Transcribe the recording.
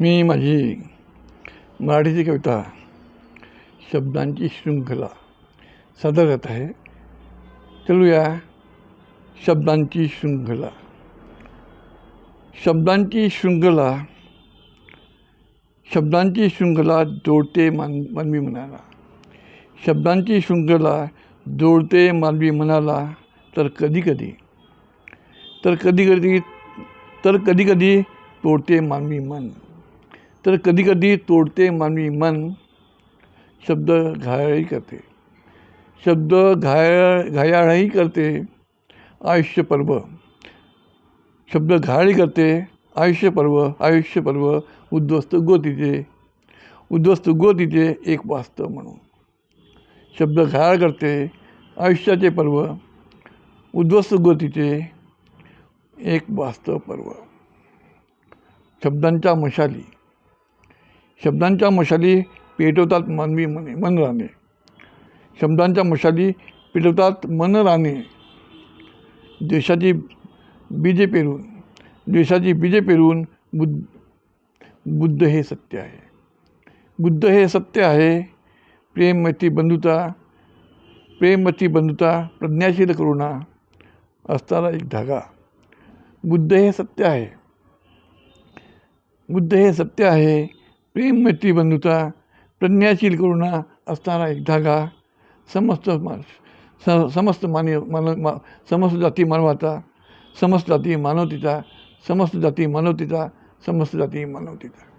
मी माझी मराठीची कविता शब्दांची शृंखला सादर करत आहे. चलूया शब्दांची शृंखला. शब्दांची शृंखला शब्दांची शृंखला जोडते मान मानवी मनाला. शब्दांची शृंखला जोडते मानवी मनाला तर कधीकधी तर कधीकधी तर कधीकधी तोडते मानवी मन. तर कधीकधी तोडते मानवी मन शब्द घायाळही करते. शब्द घायाळ घायाळही करते आयुष्य पर्व. शब्द घायाळी करते आयुष्य पर्व आयुष्य पर्व उद्ध्वस्त गोतीचे उद्ध्वस्त गोतीचे एक वास्तव म्हणून. शब्द घायाळ करते आयुष्याचे पर्व उद्ध्वस्त गोतीचे एक वास्तव पर्व. शब्दांच्या मशाली. शब्दांच्या मशाली पेटवतात मानवी मने मन राणे. शब्दांच्या मशाली पेटवतात मन राणे. देशाची बीजे पेरून देशाची बीजे पेरून बुद्ध बुद्ध हे सत्य आहे. बुद्ध हे सत्य आहे. प्रेममती बंधुता प्रेममती बंधुता प्रज्ञाशील करुणा असणारा एक धागा. बुद्ध हे सत्य आहे. बुद्ध हे सत्य आहे. प्रेममती बंधुता प्रज्ञाशील करुणा असणारा एक धागा समस्त मा स समस्त मानव मान मा समस्त जाती मानवाचा समस्त जाती मानवतेचा समस्त जाती मानवतेचा समस्त जाती मानवतेचा.